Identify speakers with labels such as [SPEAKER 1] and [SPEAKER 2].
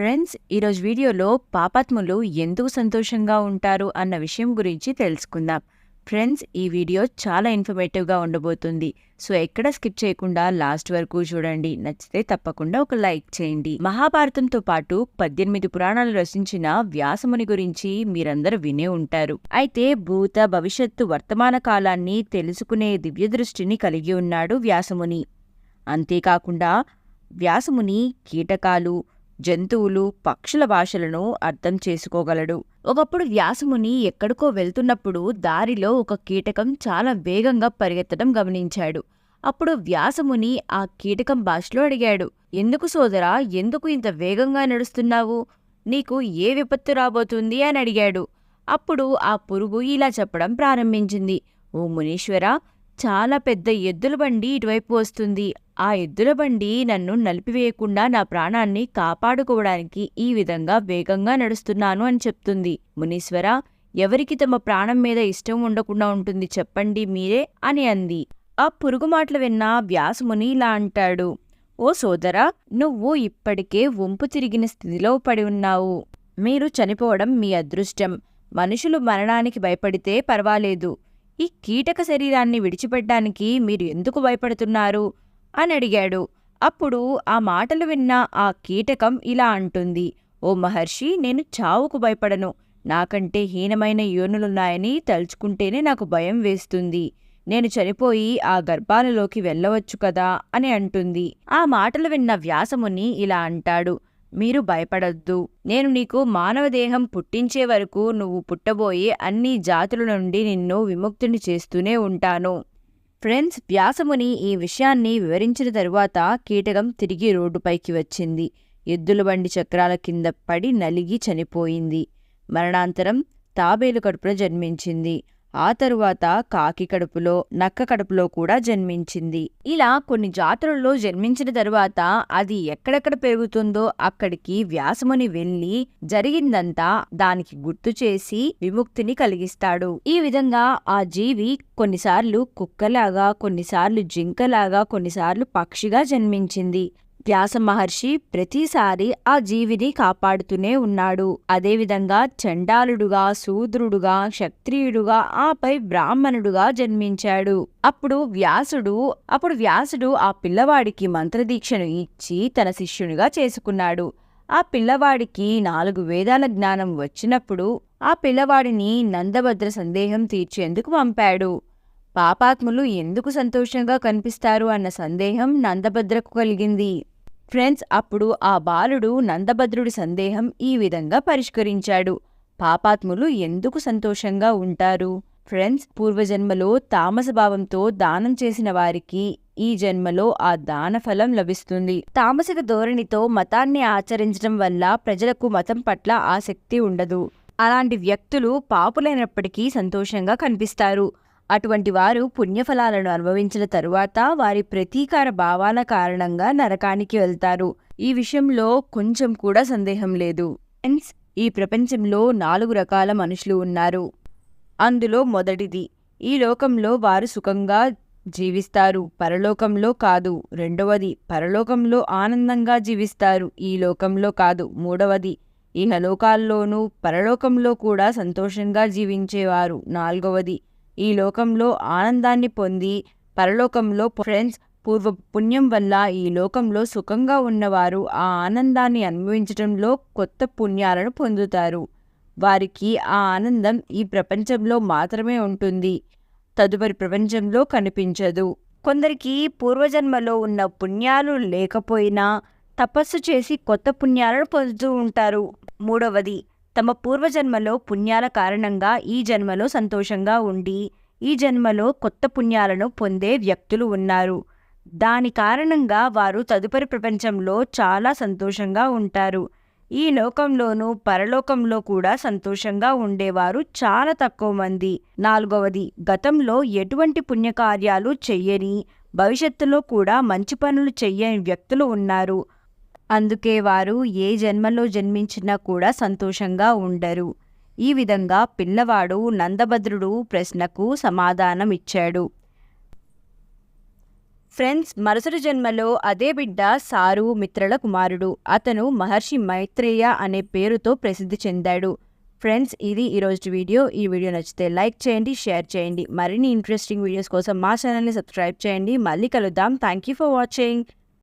[SPEAKER 1] Friends ఈరోజు వీడియోలో పాపాత్ములు ఎందుకు సంతోషంగా ఉంటారు అన్న విషయం గురించి తెలుసుకుందాం. ఫ్రెండ్స్ ఈ వీడియో చాలా ఇన్ఫర్మేటివ్గా ఉండబోతుంది. సో ఎక్కడ స్కిప్ చేయకుండా లాస్ట్ వరకు చూడండి. నచ్చితే తప్పకుండా ఒక లైక్ చేయండి. మహాభారతంతో పాటు పద్దెనిమిది పురాణాలు రచించిన వ్యాసముని గురించి మీరందరూ వినే ఉంటారు. అయితే భూత భవిష్యత్తు వర్తమాన కాలాన్ని తెలుసుకునే దివ్య దృష్టిని కలిగి ఉన్నాడు వ్యాసముని. అంతేకాకుండా వ్యాసముని కీటకాలు జంతువులు పక్షుల భాషలను అర్థం చేసుకోగలడు. ఒకప్పుడు వ్యాసముని ఎక్కడికో వెళ్తున్నప్పుడు దారిలో ఒక కీటకం చాలా వేగంగా పరిగెత్తడం గమనించాడు. అప్పుడు వ్యాసముని ఆ కీటకం భాషలో అడిగాడు ఎందుకు సోదరా ఎందుకు ఇంత వేగంగా నడుస్తున్నావు? నీకు ఏ విపత్తు రాబోతుంది? అని అడిగాడు. అప్పుడు ఆ పురుగు ఇలా చెప్పడం ప్రారంభించింది ఓ మునీశ్వర చాలా పెద్ద ఎద్దుల బండి ఇటువైపు వస్తుంది. ఆ ఎద్దుల బండి నన్ను నలిపివేయకుండా నా ప్రాణాన్ని కాపాడుకోవడానికి ఈ విధంగా వేగంగా నడుస్తున్నాను అని చెప్తుంది. మునీశ్వర ఎవరికి తమ ప్రాణం మీద ఇష్టం ఉండకుండా ఉంటుంది చెప్పండి మీరే అని అంది. ఆ పురుగు మాటలు విన్న వ్యాసముని ఇలా అంటాడు ఓ సోదరా నువ్వు ఇప్పటికే వంపు తిరిగిన స్థితిలో పడి ఉన్నావు. మీరు చనిపోవడం మీ అదృష్టం. మనుషులు మరణానికి భయపడితే పర్వాలేదు. ఈ కీటక శరీరాన్ని విడిచిపెట్టడానికి మీరు ఎందుకు భయపడుతున్నారు? అని అడిగాడు. అప్పుడు ఆ మాటలు విన్న ఆ కీటకం ఇలా అంటుంది. ఓ మహర్షి నేను చావుకు భయపడను. నాకంటే హీనమైన యోనులున్నాయని తలుచుకుంటేనే నాకు భయం వేస్తుంది. నేను చనిపోయి ఆ గర్భాలలోకి వెళ్ళవచ్చు కదా అని అంటుంది. ఆ మాటలు విన్న వ్యాసముని ఇలా అంటాడు. మీరు భయపడద్దు. నేను నీకు మానవ దేహం పుట్టించే వరకు నువ్వు పుట్టబోయే అన్ని జాతుల నుండి నిన్ను విముక్తిని చేస్తూనే ఉంటాను. ఫ్రెండ్స్ వ్యాసముని ఈ విషయాన్ని వివరించిన తరువాత కీటకం తిరిగి రోడ్డుపైకి వచ్చింది. ఎద్దుల బండి చక్రాల కింద పడి నలిగి చనిపోయింది. మరణాంతరం తాబేలు కడుపున జన్మించింది. ఆ తరువాత కాకి కడుపులో నక్క కడుపులో కూడా జన్మించింది. ఇలా కొన్ని జాతులలో జన్మించిన తరువాత అది ఎక్కడెక్కడ పెరుగుతుందో అక్కడికి వ్యాసముని వెళ్ళి జరిగిందంతా దానికి గుర్తు చేసి విముక్తిని కలిగిస్తాడు. ఈ విధంగా ఆ జీవి కొన్నిసార్లు కుక్కలాగా కొన్నిసార్లు జింకలాగా కొన్నిసార్లు పక్షిగా జన్మించింది. వ్యాస మహర్షి ప్రతిసారి ఆ జీవిని కాపాడుతూనే ఉన్నాడు. అదేవిధంగా చండాలుడుగా శూద్రుడుగా క్షత్రియుడుగా ఆపై బ్రాహ్మణుడుగా జన్మించాడు. అప్పుడు వ్యాసుడు అప్పుడు వ్యాసుడు ఆ పిల్లవాడికి మంత్రదీక్షను ఇచ్చి తన శిష్యునిగా చేసుకున్నాడు. ఆ పిల్లవాడికి నాలుగు వేదాల జ్ఞానం వచ్చినప్పుడు ఆ పిల్లవాడిని నందభద్ర సందేహం తీర్చేందుకు పంపాడు. పాపాత్ములు ఎందుకు సంతోషంగా కనిపిస్తారు అన్న సందేహం నందభద్రకు కలిగింది. ఫ్రెండ్స్ అప్పుడు ఆ బాలుడు నందభద్రుడి సందేహం ఈ విధంగా పరిష్కరించాడు. పాపాత్ములు ఎందుకు సంతోషంగా ఉంటారు? ఫ్రెండ్స్ పూర్వజన్మలో తామసభావంతో దానం చేసిన వారికి ఈ జన్మలో ఆ దాన ఫలం లభిస్తుంది. తామసిక ధోరణితో మతాన్ని ఆచరించడం వల్ల ప్రజలకు మతం పట్ల ఆసక్తి ఉండదు. అలాంటి వ్యక్తులు పాపులైనప్పటికీ సంతోషంగా కనిపిస్తారు. అటువంటి వారు పుణ్యఫలాలను అనుభవించిన తరువాత వారి ప్రతీకార భావాల కారణంగా నరకానికి వెళ్తారు. ఈ విషయంలో కొంచెం కూడా సందేహం లేదు. ఫ్రెండ్స్ ఈ ప్రపంచంలో నాలుగు రకాల మనుషులు ఉన్నారు. అందులో మొదటిది ఈ లోకంలో వారు సుఖంగా జీవిస్తారు. పరలోకంలో కాదు. రెండవది పరలోకంలో ఆనందంగా జీవిస్తారు. ఈ లోకంలో కాదు. మూడవది ఇహలోకాల్లోనూ పరలోకంలో కూడా సంతోషంగా జీవించేవారు. నాలుగవది ఈ లోకంలో ఆనందాన్ని పొంది పరలోకంలో ఫ్రెండ్స్ పూర్వ పుణ్యం వల్ల ఈ లోకంలో సుఖంగా ఉన్నవారు ఆ ఆనందాన్ని అనుభవించడంలో కొత్త పుణ్యాలను పొందుతారు. వారికి ఆ ఆనందం ఈ ప్రపంచంలో మాత్రమే ఉంటుంది. తదుపరి ప్రపంచంలో కనిపించదు. కొందరికి పూర్వజన్మలో ఉన్న పుణ్యాలు లేకపోయినా తపస్సు చేసి కొత్త పుణ్యాలను పొందుతూ ఉంటారు. మూడవది తమ పూర్వజన్మలో పుణ్యాల కారణంగా ఈ జన్మలో సంతోషంగా ఉండి ఈ జన్మలో కొత్త పుణ్యాలను పొందే వ్యక్తులు ఉన్నారు. దాని కారణంగా వారు తదుపరి ప్రపంచంలో చాలా సంతోషంగా ఉంటారు. ఈ లోకంలోనూ పరలోకంలో కూడా సంతోషంగా ఉండేవారు చాలా తక్కువ మంది. నాలుగవది గతంలో ఎటువంటి పుణ్యకార్యాలు చెయ్యని భవిష్యత్తులో కూడా మంచి పనులు చెయ్యని వ్యక్తులు ఉన్నారు. అందుకే వారు ఏ జన్మలో జన్మించినా కూడా సంతోషంగా ఉండరు. ఈ విధంగా పిల్లవాడు నందభద్రుడు ప్రశ్నకు సమాధానం ఇచ్చాడు ఫ్రెండ్స్ మరుసటి జన్మలో అదే బిడ్డ సారు మిత్రల కుమారుడు. అతను మహర్షి మైత్రేయ అనే పేరుతో ప్రసిద్ధి చెందాడు. ఫ్రెండ్స్ ఇది ఈరోజు వీడియో. ఈ వీడియో నచ్చితే లైక్ చేయండి షేర్ చేయండి. మరిన్ని ఇంట్రెస్టింగ్ వీడియోస్ కోసం మా ఛానల్ని సబ్స్క్రైబ్ చేయండి. మళ్ళీ కలుద్దాం. Thank you for watching.